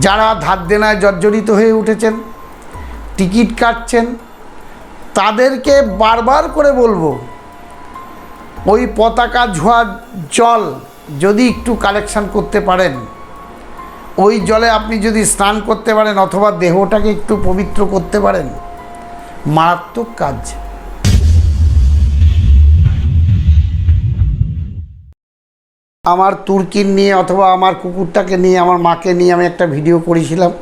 যারা ধার দেনায় জর্জরিত হয়ে উঠেছেন, টিকিট কাটছেন, তাদেরকে বারবার করে বলব, ওই পতাকা ঝোয়া জল যদি একটু কালেকশন করতে পারেন, ওই জলে আপনি যদি স্নান করতে পারেন অথবা দেহটাকে একটু পবিত্র করতে পারেন, মারাত্মক কাজ। আমার তুর্কির নিয়ে অথবা আমার কুকুরটাকে নিয়ে, আমার মাকে নিয়ে আমি একটা ভিডিও করেছিলাম।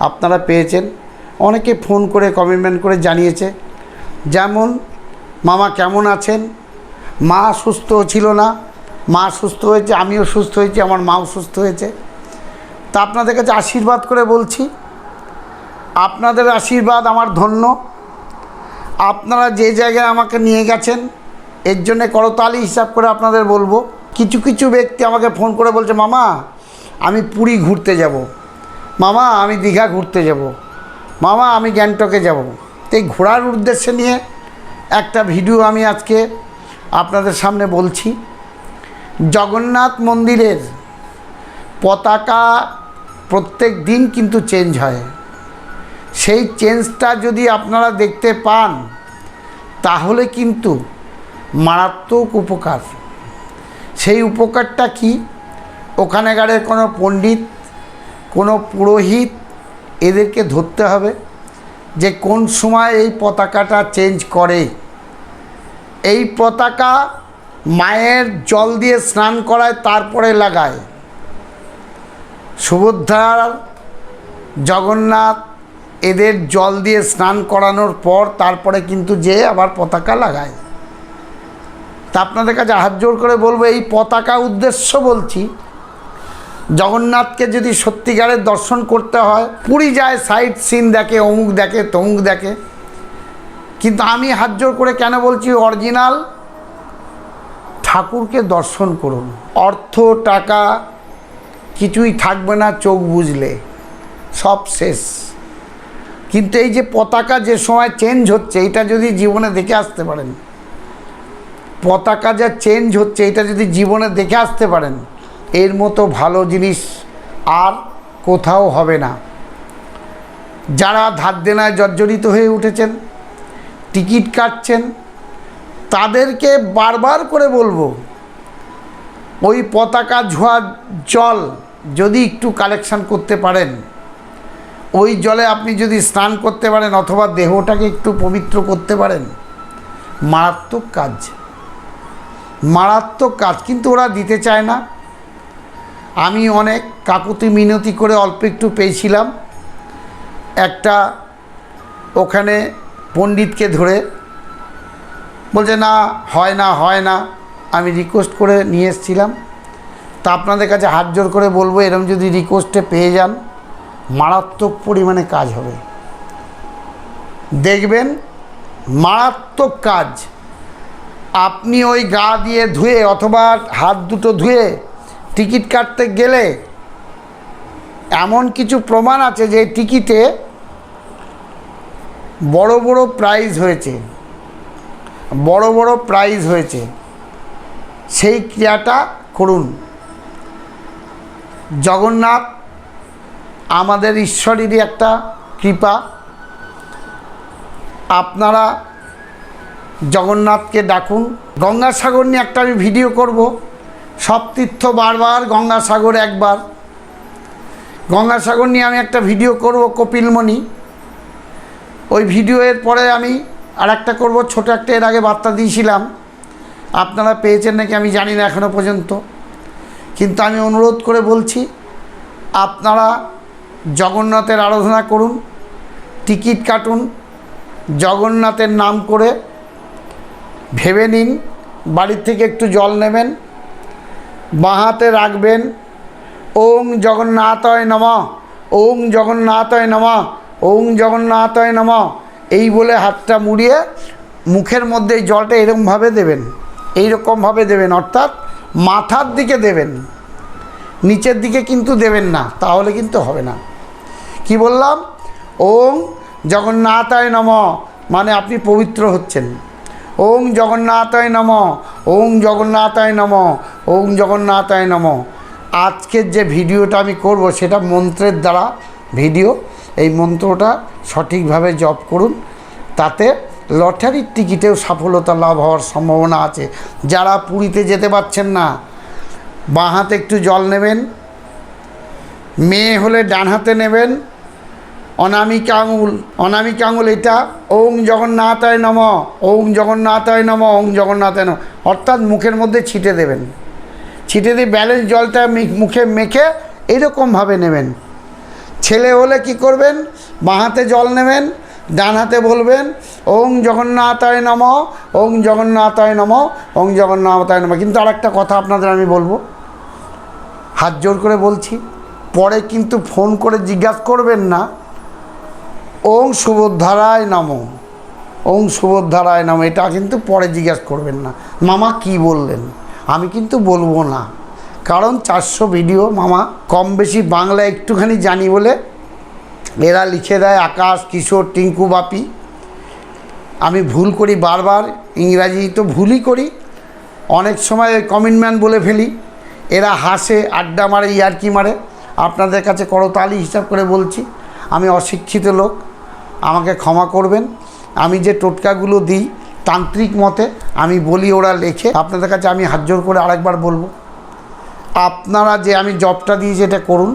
আপনারা পেয়েছেন। অনেকে ফোন করে কমেন্টমেন্ট করে জানিয়েছে। যেমন, মামা কেমন আছেন? মা সুস্থ ছিল না। মা সুস্থ হয়েছে, আমিও সুস্থ হয়েছি, আমার মাও সুস্থ হয়েছে। তা আপনাদের কাছে আশীর্বাদ করে বলছি, আপনাদের আশীর্বাদ আমার ধন্য। আপনারা যে জায়গায় আমাকে নিয়ে গেছেন, এর জন্যে করতালি হিসাব করে আপনাদের বলব। কিছু কিছু ব্যক্তি আমাকে ফোন করে বলছে, মামা, আমি পুরী ঘুরতে যাব। মামা, আমি দীঘা ঘুরতে যাব। মামা, আমি গ্যাংটকে যাব। তো এই ঘোরার উদ্দেশ্যে নিয়ে একটা ভিডিও আমি আজকে আপনাদের সামনে বলছি। জগন্নাথ মন্দিরের পতাকা প্রত্যেক দিন কিন্তু চেঞ্জ হয়। সেই চেঞ্জটা যদি আপনারা দেখতে পান, তাহলে কিন্তু মারাত্মক উপকার। সেই উপকারটা কি? ওখানেকারের কোনো পণ্ডিত, কোনো পুরোহিত এদেরকে ধরতে হবে যে কোন সময় এই পতাকাটা চেঞ্জ করে। এই পতাকা মায়ের জল দিয়ে স্নান করায়, তারপরে লাগায়। সুভদ্রার জগন্নাথ এদের জল দিয়ে স্নান করানোর পর তারপরে কিন্তু যে আবার পতাকা লাগায়। তা আপনাদের কাছে হাত জোর করে বলব, এই পতাকা উদ্দেশ্য বলছি, জগন্নাথকে যদি সত্যিকারের দর্শন করতে হয়, পুরী যায় সাইট সিন দেখে, অমুক দেখে, তমুক দেখে। কিন্তু আমি হাত জোর করে কেন বলছি অরিজিনাল ঠাকুরকে দর্শন করুন। অর্থ, টাকা, কিছুই থাকবে না চোখ বুঝলে। সব শেষ। কিন্তু এই যে পতাকা যে সময় চেঞ্জ হচ্ছে এটা যদি জীবনে দেখে আসতে পারেন। পতাকা যা চেঞ্জ হচ্ছে, এটা যদি জীবনে দেখে আসতে পারেন, এর মতো ভালো জিনিস আর কোথাও হবে না। যারা ধার দেনায় জর্জরিত হয়ে উঠেছেন, টিকিট কাটছেন, তাদেরকে বারবার করে বলব, ওই পতাকা ঝোয়া জল যদি একটু কালেকশন করতে পারেন, ওই জলে আপনি যদি স্নান করতে পারেন অথবা দেহটাকে একটু পবিত্র করতে পারেন, মারাত্মক কাজ। মারাত্মক কাজ, কিন্তু ওরা দিতে চায় না। আমি অনেক কাকুতি মিনতি করে অল্প একটু পেয়েছিলাম। একটা ওখানে পণ্ডিতকে ধরে বলছে, না, হয় না হয় না। আমি রিকোয়েস্ট করে নিয়ে এসেছিলাম। তা আপনাদের কাছে হাত জোর করে বলব, এরম যদি রিকোয়েস্টে পেয়ে যান, মারাত্মক পরিমাণে কাজ হবে। দেখবেন, মারাত্মক কাজ। আপনি ওই গা দিয়ে ধুয়ে অথবা হাত দুটো ধুয়ে টিকিট কাটতে গেলে এমন কিছু প্রমাণ আছে যে টিকিটে বড় বড় প্রাইজ হয়েছে। বড় বড় প্রাইজ হয়েছে। সেই ক্রিয়াটা করুন। জগন্নাথ আমাদের ঈশ্বরেরই একটা কৃপা। আপনারা জগন্নাথকে ডাকুন। গঙ্গাসাগর নিয়ে একটা আমি ভিডিও করব। সব তীর্থ বারবার গঙ্গাসাগর একবার। গঙ্গাসাগর নিয়ে আমি একটা ভিডিও করব কপিলমণি। ওই ভিডিওর পরে আমি আর একটা করব, ছোটো একটা এর আগে বার্তা দিয়েছিলাম। আপনারা পেয়েছেন নাকি আমি জানি না এখনও পর্যন্ত। কিন্তু আমি অনুরোধ করে বলছি, আপনারা জগন্নাথের আরাধনা করুন, টিকিট কাটুন, জগন্নাথের নাম করে ভেবে নিন, বাড়ির থেকে একটু জল নেবেন, বাঁ হাতে রাখবেন, ওং জগন্নাথয় নম, ওং জগন্নাথয় নম, ওং জগন্নাথয় নম, এই বলে হাতটা মুড়িয়ে মুখের মধ্যে জলটা এরকমভাবে দেবেন, এইরকমভাবে দেবেন, অর্থাৎ মাথার দিকে দেবেন, নিচের দিকে কিন্তু দেবেন না, তাহলে কিন্তু হবে না। কি বললাম? ওং জগন্নাথায় নম মানে আপনি পবিত্র হচ্ছেন। ওং জগন্নাথায় নম, ওং জগন্নাথায় নম, ওং জগন্নাথায় নম। আজকের যে ভিডিওটা আমি করব সেটা মন্ত্রের দ্বারা ভিডিও। এই মন্ত্রটা সঠিকভাবে জপ করুন। তাতে লটারির টিকিটেও সফলতা লাভ হওয়ার সম্ভাবনা আছে। যারা পুরীতে যেতে পারছেন না, বাঁ হাতে একটু জল নেবেন, মেয়ে হলে ডান হাতে নেবেন অনামিকা আঙুল অনামিকা আঙুল এটা ওং জগন্নাথায় নম ওং জগন্নাথায় নম ওং জগন্নাথায় নম। অর্থাৎ মুখের মধ্যে ছিটে দেবেন। ছিটে দিয়ে ব্যালেন্স জলটা মুখে মেখে এইরকমভাবে নেবেন। ছেলে হলে কি করবেন? বাঁ হাতে জল নেবেন, ডান হাতে বলবেন ওং জগন্নাথায় নম ওং জগন্নাথায় নম ওং জগন্নাথায় নম। কিন্তু আর একটা কথা আপনাদের আমি বলব। হাত জোর করে বলছি, পরে কিন্তু ফোন করে জিজ্ঞাসা করবেন না। ওং সুবোধারায় নম। ওং সুবোধারায় নম। এটা কিন্তু পরে জিজ্ঞেস করবেন না। মামা কি বললেন? আমি কিন্তু বলব না। কারণ চারশো ভিডিও মামা কম বেশি বাংলা একটুখানি জানি বলে এরা লিখে দেয় আকাশ, কিশোর, টিঙ্কু, বাপি। আমি ভুল করি বারবার, ইংরাজি তো ভুলই করি। অনেক সময় ওই কমিটমেন্ট বলে ফেলি। এরা হাসে, আড্ডা মারে, ইয়ারকি মারে। আপনাদের কাছে করতালি হিসাব করে বলছি। আমি অশিক্ষিত লোক। আমাকে ক্ষমা করবেন। আমি যে টোটকাগুলো দিই তান্ত্রিক মতে আমি বলি ওরা লেখে, আপনাদের কাছে আমি হাত জোর করে আরেকবার বলব। আপনারা যে আমি জবটা দিয়েছি এটা করুন।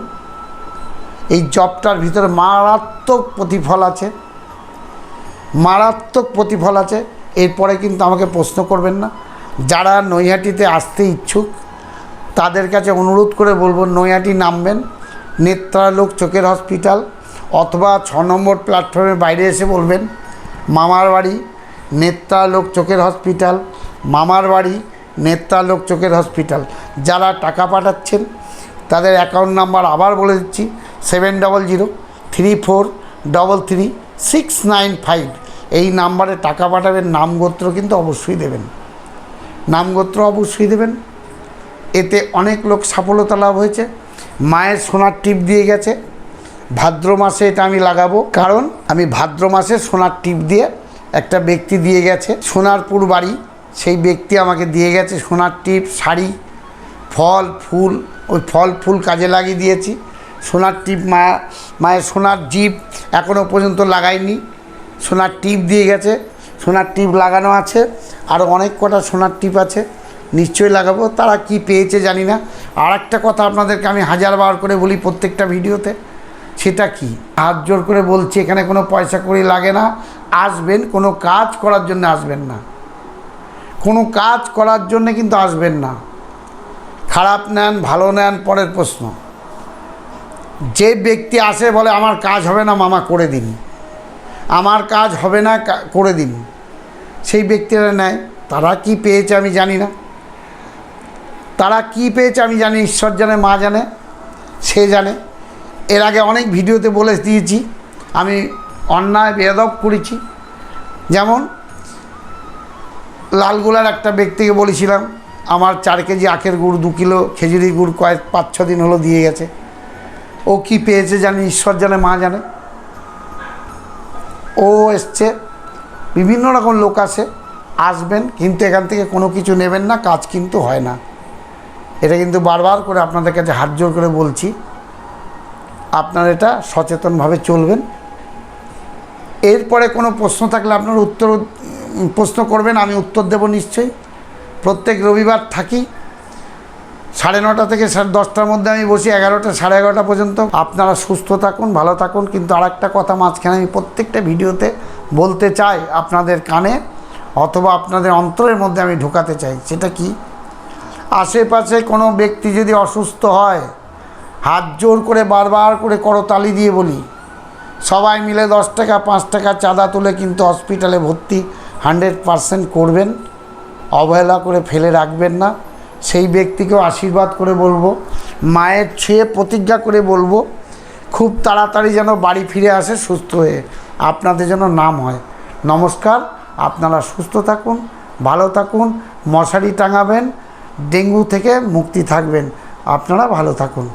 এই জবটার ভিতরে মারাত্মক প্রতিফল আছে। মারাত্মক প্রতিফল আছে। এরপরে কিন্তু আমাকে প্রশ্ন করবেন না। যারা নৈহাটিতে আসতে ইচ্ছুক, তাদের কাছে অনুরোধ করে বলব, নৈহাটি নামবেন। নেত্রালোক চোখের হসপিটাল। অথবা ছ নম্বর প্ল্যাটফর্মের বাইরে এসে বলবেন, মামার বাড়ি নেত্রালোক চোখের হসপিটাল, মামার বাড়ি নেত্রালোক চোখের হসপিটাল। যারা টাকা পাঠাচ্ছেন, তাদের অ্যাকাউন্ট নাম্বার আবার বলে দিচ্ছি seven double zero three four double three six nine five এই নাম্বারে টাকা পাঠাবেন, নামগোত্র কিন্তু অবশ্যই দেবেন। নামগোত্র অবশ্যই দেবেন। এতে অনেক লোক সফলতা লাভ হয়েছে। মায়ের সোনার টিপ দিয়ে গেছে। ভাদ্র মাসে এটা আমি লাগাবো। কারণ আমি ভাদ্র মাসে সোনার টিপ দিয়ে একটা ব্যক্তি দিয়ে গেছে। সোনারপুর বাড়ি, সেই ব্যক্তি আমাকে দিয়ে গেছে সোনার টিপ, শাড়ি, ফল, ফুল, ওই ফল, ফুল কাজে লাগিয়ে দিয়েছি। সোনার টিপ মা, মায়ের সোনার জিপ এখনও পর্যন্ত লাগাইনি। সোনার টিপ দিয়ে গেছে, সোনার টিপ লাগানো আছে। আরও অনেক কটা সোনার টিপ আছে, নিশ্চয়ই লাগাবো। তারা কি পেয়েছে জানি না। আর একটা কথা আপনাদেরকে আমি হাজার বার করে বলি প্রত্যেকটা ভিডিওতে। সেটা কি? হাত জোর করে বলছি, এখানে কোনো পয়সা করি লাগে না, আসবেন, কোনো কাজ করার জন্য আসবেন না। কোনো কাজ করার জন্য কিন্তু আসবেন না। খারাপ নেন, ভালো নেন, পরের প্রশ্ন। যে ব্যক্তি আসে বলে, আমার কাজ হবে না, মামা, করে দিন। আমার কাজ হবে না করে দিন। সেই ব্যক্তিরা নেয়। তারা কি পেয়েছে আমি জানি না। তারা কি পেয়েছে আমি জানি, ঈশ্বর জানে, মা জানে, সে জানে। এর আগে অনেক ভিডিওতে বলে দিয়েছি, আমি অন্যায় বেদব করেছি। যেমন, লালগোলার একটা ব্যক্তিকে বলেছিলাম, আমার চার কেজি আখের গুড়, দু কিলো খেজুরি গুড় কয়েক পাঁচ, ছ দিন হলো দিয়ে গেছে। ও কি পেয়েছে জানি, ঈশ্বর জানে, মা জানে। ও এসছে, বিভিন্ন রকম লোক আসে, আসবেন, কিন্তু এখান থেকে কোনো কিছু নেবেন না, কাজ কিন্তু হয় না। এটা কিন্তু বারবার করে আপনাদের কাছে হাত জোর করে বলছি। আপনারা এটা সচেতনভাবে চলবেন। এরপরে কোনো প্রশ্ন থাকলে আপনার উত্তর প্রশ্ন করবেন, আমি উত্তর দেব নিশ্চয়ই। প্রত্যেক রবিবার থাকি। সাড়ে নটা থেকে সাড়ে দশটার মধ্যে আমি বসি, এগারোটা, সাড়ে এগারোটা পর্যন্ত। আপনারা সুস্থ থাকুন, ভালো থাকুন, কিন্তু আর একটা কথা মাঝখানে আমি প্রত্যেকটা ভিডিওতে বলতে চাই আপনাদের কানে অথবা আপনাদের অন্তরের মধ্যে আমি ঢোকাতে চাই। সেটা কি? আশেপাশে কোনো ব্যক্তি যদি অসুস্থ হয় হাত জোর করে বারবার করে করতালি দিয়ে বলি। সবাই মিলে দশ টাকা, পাঁচ টাকা চাঁদা তুলে কিন্তু হসপিটালে ভর্তি হান্ড্রেড পারসেন্ট করবেন। অবহেলা করে ফেলে রাখবেন না। সেই ব্যক্তিকেও আশীর্বাদ করে বলব, মায়ের ছুঁয়ে প্রতিজ্ঞা করে বলব, খুব তাড়াতাড়ি যেন বাড়ি ফিরে আসে সুস্থ হয়ে। আপনাদের যেন নাম হয়। নমস্কার, আপনারা সুস্থ থাকুন, ভালো থাকুন, মশারি টাঙাবেন, ডেঙ্গু থেকে মুক্তি থাকবেন। আপনারা ভালো থাকুন।